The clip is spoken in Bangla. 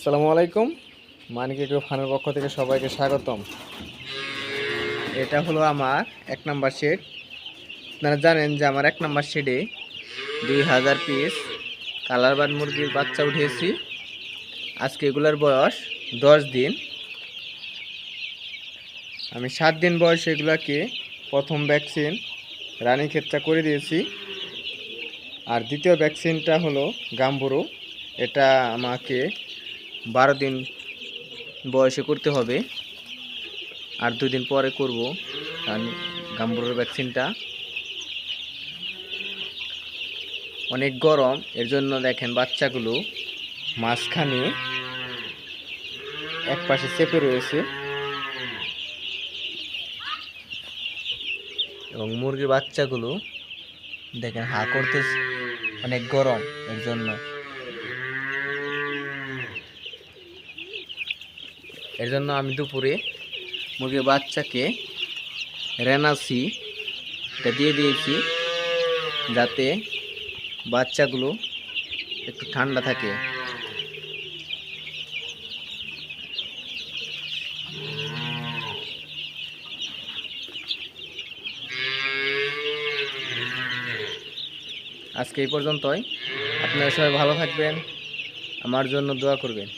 আসসালামু আলাইকুম। মানিক এগ্রো ফার্মের পক্ষ থেকে সবাইকে স্বাগতম। এটা হলো আমার এক নাম্বার শেড। আপনারা জানেন যে আমার এক নাম্বার শেডে দুই হাজার পিস কালার বার্ড মুরগির বাচ্চা উঠিয়েছি। আজকে এগুলোর বয়স দশ দিন। আমি সাত দিন বয়সে এগুলাকে প্রথম ভ্যাকসিন রানী ক্ষেত্রা করে দিয়েছি। আর দ্বিতীয় ভ্যাকসিনটা হলো গাম্বুরু। এটা আমাকে বারো দিন বয়সে করতে হবে আর দুই দিন পরে করব গাম্বুরুর ভ্যাকসিনটা অনেক গরম, এর জন্য দেখেন বাচ্চাগুলো মাঝখানে এক পাশে চেপে রয়েছে। এবং মুরগির বাচ্চাগুলো দেখেন হা করতেছে, অনেক গরম এর জন্য। এর জন্য আমি দুপুরে মুরগির বাচ্চাকে রেনাসি এটা দিয়ে দিয়েছি যাতে বাচ্চাগুলো একটু ঠান্ডা থাকে। আজকে এই পর্যন্তই। আপনারা সবাই ভালো থাকবেন। আমার জন্য দোয়া করবেন।